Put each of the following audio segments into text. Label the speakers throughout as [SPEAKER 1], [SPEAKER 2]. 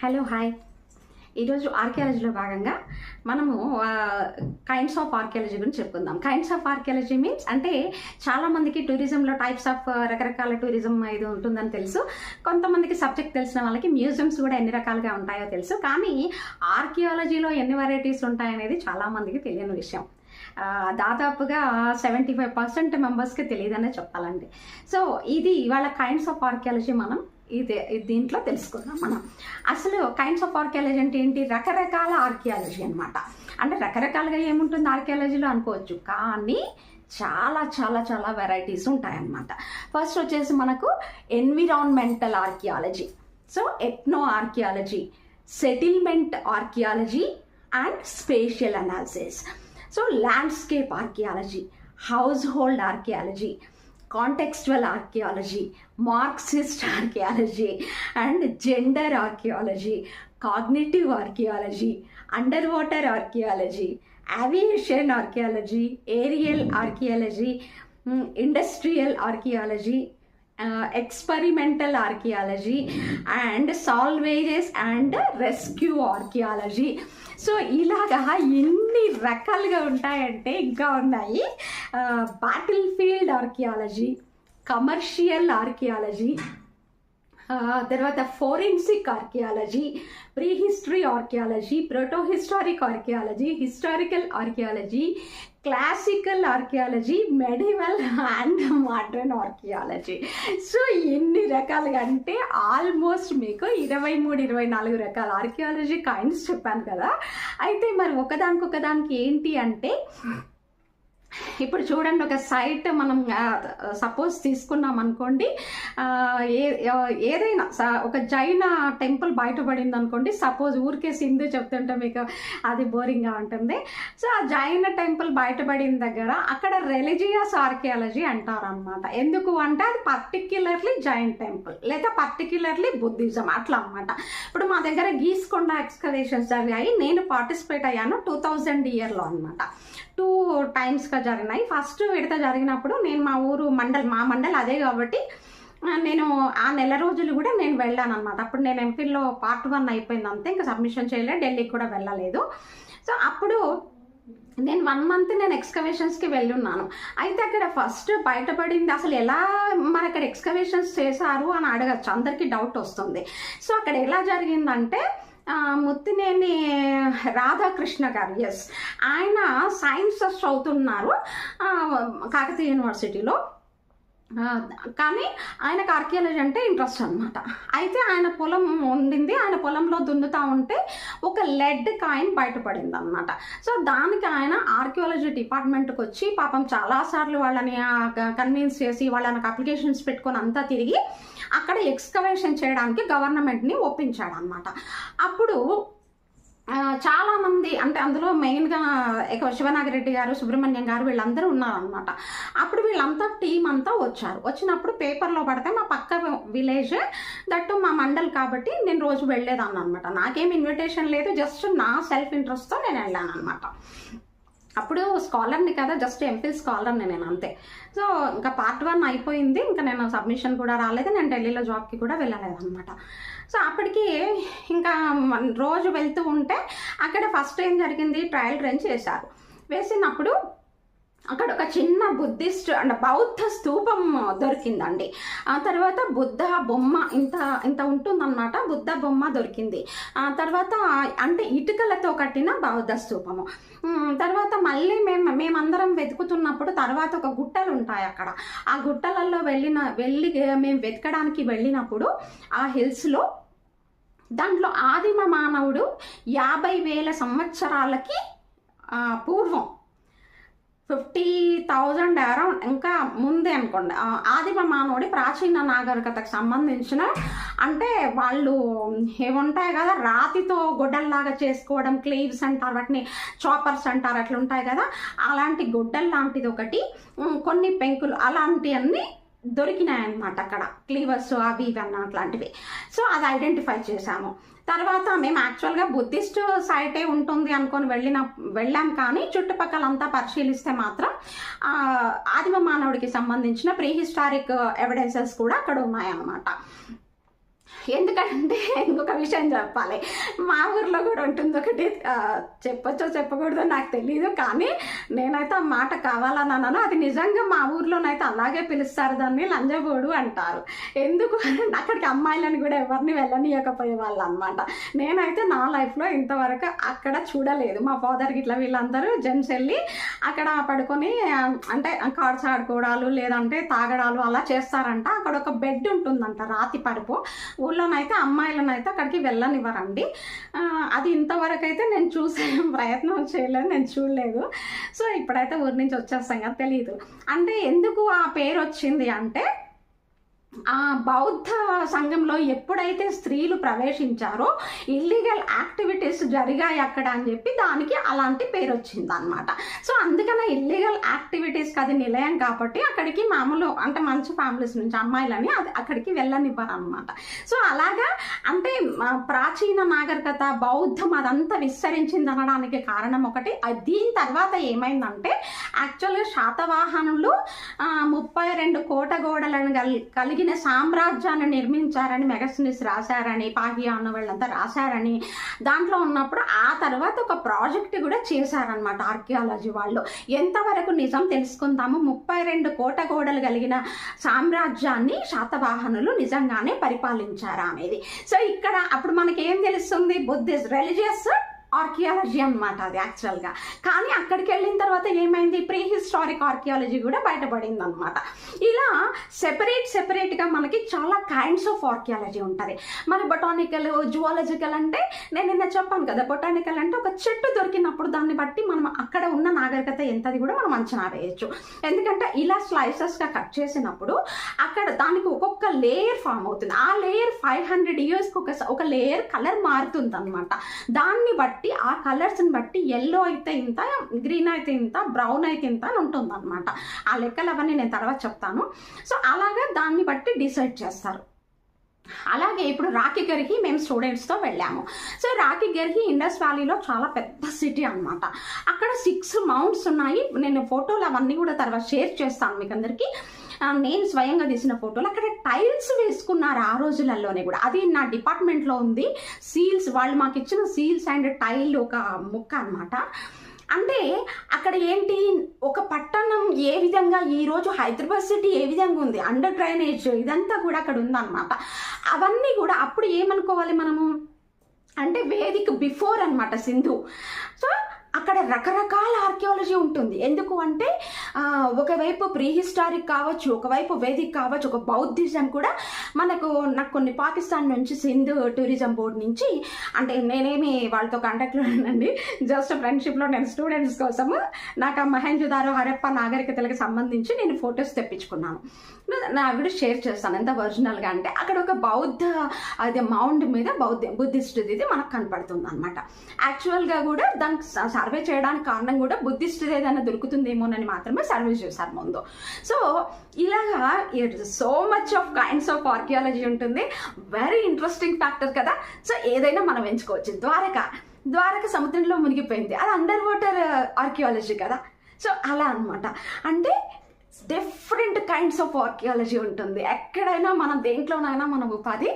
[SPEAKER 1] Hello hi. ఈరోజు ఆర్కియాలజీలో భాగంగా మనము కైండ్స్ ఆఫ్ ఆర్కియాలజీ గురించి చెప్పుకుందాం. కైండ్స్ ఆఫ్ ఆర్కియాలజీ మీన్స్ అంటే చాలామందికి టూరిజంలో టైప్స్ ఆఫ్ రకరకాల టూరిజం ఇది ఉంటుందని తెలుసు. కొంతమందికి సబ్జెక్ట్ తెలిసిన వాళ్ళకి మ్యూజియంస్ కూడా ఎన్ని రకాలుగా ఉంటాయో తెలుసు. కానీ ఆర్కియాలజీలో ఎన్ని వెరైటీస్ ఉంటాయనేది చాలామందికి తెలియని విషయం. దాదాపుగా సెవెంటీ ఫైవ్ పర్సెంట్ మెంబర్స్కి తెలియదనే చెప్పాలండి. సో ఇది ఇవాళ కైండ్స్ ఆఫ్ ఆర్కియాలజీ మనం ఇది దీంట్లో తెలుసుకుందాం మనం. అసలు కైండ్స్ ఆఫ్ ఆర్కియాలజీ అంటే ఏంటి? రకరకాల ఆర్కియాలజీ అన్నమాట. అంటే రకరకాలుగా ఏముంటుంది ఆర్కియాలజీలో అనుకోవచ్చు. కానీ చాలా చాలా చాలా వెరైటీస్ ఉంటాయన్నమాట. ఫస్ట్ వచ్చేసి మనకు environmental archaeology so ethno archaeology settlement archaeology and spatial analysis so landscape archaeology household archaeology contextual archaeology Marxist archaeology and gender archaeology cognitive archaeology underwater archaeology aviation archaeology aerial archaeology industrial archaeology experimental archaeology and salvages and rescue archaeology so ఇలాగా ఎన్ని రకాలుగా ఉంటాయంటే ఇంకా ఉన్నాయి. Battlefield archaeology commercial archaeology తర్వాత forensic archaeology prehistory archaeology protohistoric archaeology historical archaeology classical archaeology medieval and modern archaeology so ఎన్ని రకాలుగా అంటే ఆల్మోస్ట్ మీకు ఇరవై మూడు ఇరవై నాలుగు రకాల ఆర్కియాలజీ కైండ్స్ చెప్పాను కదా. అయితే మరి ఒకదానికి ఒకదానికి ఏంటి అంటే ఇప్పుడు చూడండి ఒక సైట్ మనం సపోజ్ తీసుకున్నాం అనుకోండి ఏ ఏదైనా ఒక జైన టెంపుల్ బయటపడింది అనుకోండి సపోజ్ ఊరికే సింధు చెప్తుంటే మీకు అది బోరింగ్గా ఉంటుంది. సో ఆ జైన టెంపుల్ బయటపడిన దగ్గర అక్కడ రిలీజియస్ ఆర్కియాలజీ అంటారనమాట ఎందుకు అంటే అది పర్టిక్యులర్లీ జైన్ టెంపుల్ లేదా పర్టిక్యులర్లీ బుద్ధిజం అట్లా అనమాట ఇప్పుడు మా దగ్గర గీస్కొండ ఎక్స్కవేషన్స్ జరిగాయి నేను పార్టిసిపేట్ అయ్యాను టూ థౌజండ్ ఇయర్లో అనమాట టూ టైమ్స్గా జరిగినాయి. ఫస్ట్ విడత జరిగినప్పుడు నేను మా ఊరు మండల్ మా మండల్ అదే కాబట్టి నేను ఆ నెల రోజులు కూడా నేను వెళ్ళాను అనమాట అప్పుడు నేను ఎంపీలో పార్ట్ వన్ అయిపోయింది అంతే. ఇంకా సబ్మిషన్ చేయలేదు. ఢిల్లీకి కూడా వెళ్ళలేదు. సో అప్పుడు నేను వన్ మంత్ నేను ఎక్స్కవేషన్స్కి వెళ్ళున్నాను. అయితే అక్కడ ఫస్ట్ బయటపడింది అసలు ఎలా మరి అక్కడ ఎక్స్కవేషన్స్ చేశారు అని అడగచ్చు. అందరికీ డౌట్ వస్తుంది. సో అక్కడ ఎలా జరిగిందంటే ముత్తినేని రాధాకృష్ణ గారు ఎస్ ఆయన సైన్స్ చదువుతున్నారు కాకతీయ యూనివర్సిటీలో కానీ ఆయనకు ఆర్కియాలజీ అంటే ఇంట్రెస్ట్ అనమాట అయితే ఆయన పొలం ఉండింది ఆయన పొలంలో దున్నుతా ఉంటే ఒక లెడ్ కాయిన్ బయటపడింది అనమాట సో దానికి ఆయన ఆర్కియాలజీ డిపార్ట్మెంట్కి వచ్చి పాపం చాలాసార్లు వాళ్ళని కన్విన్స్ చేసి వాళ్ళకి అప్లికేషన్స్ పెట్టుకొని అంతా తిరిగి అక్కడ ఎక్స్కవేషన్ చేయడానికి గవర్నమెంట్ని ఒప్పించాడు అనమాట అప్పుడు చాలామంది చాలా మంది అంటే అందులో మెయిన్గా ఎక్కువ శివనాగిరెడ్డి గారు సుబ్రహ్మణ్యం గారు వీళ్ళందరూ ఉన్నారనమాట అప్పుడు వీళ్ళంతా టీం అంతా వచ్చారు. వచ్చినప్పుడు పేపర్లో పడితే మా పక్క విలేజ్ దట్టు మా మండల్ కాబట్టి నేను రోజు వెళ్ళేదాన్ని అనమాట నాకేం ఇన్విటేషన్ లేదు జస్ట్ నా సెల్ఫ్ ఇంట్రెస్ట్తో నేను వెళ్ళాను అనమాట అప్పుడు స్కాలర్ని కదా జస్ట్ ఎంపీ స్కాలర్ని నేను అంతే. సో ఇంకా పార్ట్ వన్ అయిపోయింది. ఇంకా నేను సబ్మిషన్ కూడా రాలేదు. నేను ఢిల్లీలో జాబ్కి కూడా వెళ్ళలేదు అనమాట సో అప్పటికి ఇంకా రోజు వెళ్తూ ఉంటే అక్కడ ఫస్ట్ ఏం జరిగింది? ట్రయల్ రన్ చేశారు. వేసినప్పుడు అక్కడ ఒక చిన్న బుద్ధిస్ట్ అంటే బౌద్ధ స్తూపం దొరికిందండి. ఆ తర్వాత బుద్ధ బొమ్మ ఇంత ఇంత ఉంటుందన్నమాట. బుద్ధ బొమ్మ దొరికింది. ఆ తర్వాత అంటే ఇటుకలతో కట్టిన బౌద్ధ స్తూపము తర్వాత మళ్ళీ మేము మేమందరం వెతుకుతున్నప్పుడు తర్వాత ఒక గుట్టలు ఉంటాయి అక్కడ. ఆ గుట్టలలో వెళ్ళిన వెళ్ళి మేము వెతకడానికి వెళ్ళినప్పుడు ఆ హిల్స్లో దాంట్లో ఆదిమ మానవుడు యాభై వేల సంవత్సరాలకి పూర్వం ఫిఫ్టీ థౌజండ్ అరౌండ్. ఇంకా ముందే అనుకోండి. ఆదిమ మానవుడి ప్రాచీన నాగరికతకు సంబంధించిన అంటే వాళ్ళు ఏముంటాయి కదా రాతితో గొడ్డల్లాగా చేసుకోవడం క్లీవ్స్ అంటారు వాటిని చాపర్స్ అంటారు అట్లా ఉంటాయి కదా. అలాంటి గొడ్డల్ లాంటిది ఒకటి కొన్ని పెంకులు అలాంటివన్నీ దొరికినాయన్నమాట అక్కడ. క్లీవర్స్ అవి ఇవి అన్న అట్లాంటివి సో అది ఐడెంటిఫై చేశాము. తర్వాత మేము యాక్చువల్గా బుద్ధిస్ట్ సైటే ఉంటుంది అనుకొని వెళ్ళిన వెళ్ళాం కానీ చుట్టుపక్కల అంతా పరిశీలిస్తే మాత్రం ఆదిమ మానవుడికి సంబంధించిన ప్రీ హిస్టారిక్ ఎవిడెన్సెస్ కూడా అక్కడ ఉన్నాయన్నమాట. ఎందుకంటే ఇంకొక విషయం చెప్పాలి. మా ఊర్లో కూడా ఉంటుంది ఒకటి. చెప్పచ్చో చెప్పొచ్చో చెప్పకూడదో నాకు తెలియదు కానీ నేనైతే ఆ మాట కావాలని అన్నాను. అది నిజంగా మా ఊర్లోనైతే అలాగే పిలుస్తారు దాన్ని లంజబోడు అంటారు. ఎందుకు? అక్కడికి అమ్మాయిలను కూడా ఎవరిని వెళ్ళనీయకపోయే వాళ్ళు అనమాట నేనైతే నా లైఫ్లో ఇంతవరకు అక్కడ చూడలేదు. మా ఫాదర్కి ఇట్లా వీళ్ళందరూ జెంట్స్ వెళ్ళి అక్కడ పడుకొని అంటే కార్డ్స్ ఆడుకోవడాలు లేదంటే తాగడాలు అలా చేస్తారంట. అక్కడ ఒక బెడ్ ఉంటుందంట రాతి పరుపు. ఊళ్ళోనైతే అమ్మాయిలనైతే అక్కడికి వెళ్ళనివ్వరండి. అది ఇంతవరకు అయితే నేను చూసే ప్రయత్నం చేయలేదు నేను చూడలేదు. సో ఇప్పుడైతే ఊరి నుంచి వచ్చేస్తాం కదా తెలియదు అంటే ఎందుకు ఆ పేరు వచ్చింది అంటే ఆ బౌద్ధ సంఘంలో ఎప్పుడైతే స్త్రీలు ప్రవేశించారో ఇల్లీగల్ యాక్టివిటీస్ జరిగాయి అక్కడ అని చెప్పి దానికి అలాంటి పేరు వచ్చింది అనమాట సో అందుకనే ఇల్లీగల్ యాక్టివిటీస్కి అది నిలయం కాబట్టి అక్కడికి మామూలు అంటే మంచి ఫ్యామిలీస్ నుంచి అమ్మాయిలని అది అక్కడికి వెళ్ళనివ్వరు అనమాట సో అలాగా అంటే ప్రాచీన నాగరికత బౌద్ధం అదంతా విస్తరించింది అనడానికి కారణం ఒకటి అది దీని తర్వాత ఏమైందంటే యాక్చువల్గా శాతవాహనులు ముప్పై రెండు కోట గోడలను కలిగిన ఈయన సామ్రాజ్యాన్ని నిర్మించారని మెగస్నిస్ రాశారని పాకియానో వాళ్ళంతా రాశారని దాంట్లో ఉన్నప్పుడు ఆ తర్వాత ఒక ప్రాజెక్ట్ కూడా చేశారనమాట ఆర్కియాలజీ వాళ్ళు. ఎంతవరకు నిజం తెలుసుకుందాము? ముప్పై రెండు కోట గోడలు కలిగిన సామ్రాజ్యాన్ని శాతవాహనులు నిజంగానే పరిపాలించారా అనేది. సో ఇక్కడ అప్పుడు మనకేం తెలుస్తుంది? బుద్ధిస్ట్ రిలీజియస్ ఆర్కియాలజీ అనమాట అది యాక్చువల్గా కానీ అక్కడికి వెళ్ళిన తర్వాత ఏమైంది? ప్రీ హిస్టారిక్ ఆర్కియాలజీ కూడా బయటపడింది అనమాట ఇలా సెపరేట్ సెపరేట్గా మనకి చాలా కైండ్స్ ఆఫ్ ఆర్కియాలజీ ఉంటుంది. మరి బొటానికల్ జువాలజికల్ అంటే నేను నిన్న చెప్పాను కదా బొటానికల్ అంటే ఒక చెట్టు దొరికినప్పుడు దాన్ని బట్టి మనం అక్కడ ఉన్న నాగరికత ఎంతది కూడా మనం అంచనా వేయచ్చు. ఎందుకంటే ఇలా స్లైసెస్గా కట్ చేసినప్పుడు అక్కడ దానికి ఒక్కొక్క లేయర్ ఫామ్ అవుతుంది. ఆ లేయర్ ఫైవ్ హండ్రెడ్ ఇయర్స్కి ఒక ఒక లేయర్ కలర్ మారుతుంది అనమాట దాన్ని బట్టి బట్టి ఆ కలర్స్ని బట్టి ఎల్లో అయితే ఇంత గ్రీన్ అయితే ఇంత బ్రౌన్ అయితే ఇంత అని ఉంటుంది అనమాట ఆ లెక్కలు అవన్నీ నేను తర్వాత చెప్తాను. సో అలాగా దాన్ని బట్టి డిసైడ్ చేస్తారు. అలాగే ఇప్పుడు రాఖీ గర్హి మేము స్టూడెంట్స్తో వెళ్ళాము. సో రాఖీ గర్హి ఇండస్ వ్యాలీలో చాలా పెద్ద సిటీ అన్నమాట. అక్కడ సిక్స్ మౌంట్స్ ఉన్నాయి. నేను ఫోటోలు అవన్నీ కూడా తర్వాత షేర్ చేస్తాను మీకు అందరికీ నేను స్వయంగా తీసిన ఫోటోలు. అక్కడ టైల్స్ వేసుకున్నారు ఆ రోజులలోనే కూడా. అది నా డిపార్ట్మెంట్లో ఉంది. సీల్స్ వాళ్ళు మాకు ఇచ్చిన సీల్స్ అండ్ టైల్ ఒక ముక్క అనమాట అంటే అక్కడ ఏంటి ఒక పట్టణం ఏ విధంగా ఈరోజు హైదరాబాద్ సిటీ ఏ విధంగా ఉంది? అండర్ డ్రైనేజ్ ఇదంతా కూడా అక్కడ ఉందన్నమాట. అవన్నీ కూడా అప్పుడు ఏమనుకోవాలి మనము? అంటే వేదిక బిఫోర్ అనమాట సింధు. సో అక్కడ రకరకాల ఆర్కియాలజీ ఉంటుంది. ఎందుకు అంటే ఒకవైపు ప్రీ హిస్టారిక్ కావచ్చు ఒకవైపు వేదిక్ కావచ్చు ఒక బౌద్ధిజం కూడా మనకు నాకు కొన్ని పాకిస్తాన్ నుంచి సింధు టూరిజం బోర్డ్ నుంచి అంటే నేనేమి వాళ్ళతో కాంటాక్ట్లో ఉన్నానండి జస్ట్ ఫ్రెండ్షిప్లో నేను స్టూడెంట్స్ కోసము నాకు ఆ మహేంజుదారో హరప్ప నాగరికతలకు సంబంధించి నేను ఫొటోస్ తెప్పించుకున్నాను. నా- కూడా షేర్ చేస్తాను ఎంత ఒరిజినల్గా అంటే. అక్కడ ఒక బౌద్ధ అది మౌండ్ మీద బౌద్ధ బుద్ధిస్టుది ఇది మనకు కనపడుతుంది అనమాట యాక్చువల్గా కూడా దానికి సర్వే చేయడానికి కారణం కూడా బుద్ధిస్టుది ఏదైనా దొరుకుతుందేమోనని మాత్రమే సర్వే చేశారు ముందు. సో ఇలాగా so much of kinds of archaeology ఉంటుంది. వెరీ ఇంట్రెస్టింగ్ ఫ్యాక్టర్ కదా. సో ఏదైనా మనం ఎంచుకోవచ్చు. ద్వారక. ద్వారక సముద్రంలో మునిగిపోయింది. అది అండర్ వాటర్ ఆర్కియాలజీ కదా. సో అలా అన్నమాట. అంటే డిఫరెంట్ కైండ్స్ ఆఫ్ ఆర్కియాలజీ ఉంటుంది. ఎక్కడైనా మనం దేంట్లోనైనా మనం ఉపాధి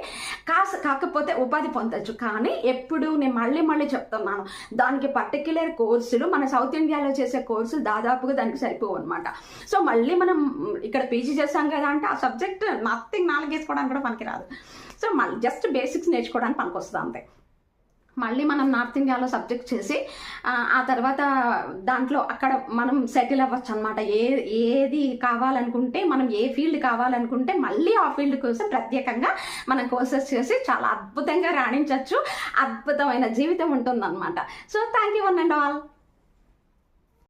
[SPEAKER 1] కాస కాకపోతే ఉపాధి పొందొచ్చు. కానీ ఎప్పుడు నేను మళ్ళీ మళ్ళీ చెప్తున్నాను. దానికి పర్టిక్యులర్ కోర్సులు మన సౌత్ ఇండియాలో చేసే కోర్సులు దాదాపుగా దానికి సరిపోవు అనమాట సో మళ్ళీ మనం ఇక్కడ పీజీ చేస్తాం కదా అంటే ఆ సబ్జెక్ట్ నథింగ్ నాలుగేసుకోవడానికి కూడా పనికిరాదు. సో మళ్ళీ జస్ట్ బేసిక్స్ నేర్చుకోవడానికి పనికొస్తుంది అంతే. మళ్ళీ మనం నార్త్ ఇండియాలో సబ్జెక్ట్ చేసి ఆ, తర్వాత దాంట్లో అక్కడ మనం సెటిల్ అవ్వచ్చు అనమాట ఏ ఏది కావాలనుకుంటే మనం ఏ ఫీల్డ్ కావాలనుకుంటే మళ్ళీ ఆ ఫీల్డ్ కోసం ప్రత్యేకంగా మనం కోర్సెస్ చేసి చాలా అద్భుతంగా రాణించవచ్చు అద్భుతమైన జీవితం ఉంటుందన్నమాట. So thank you one and all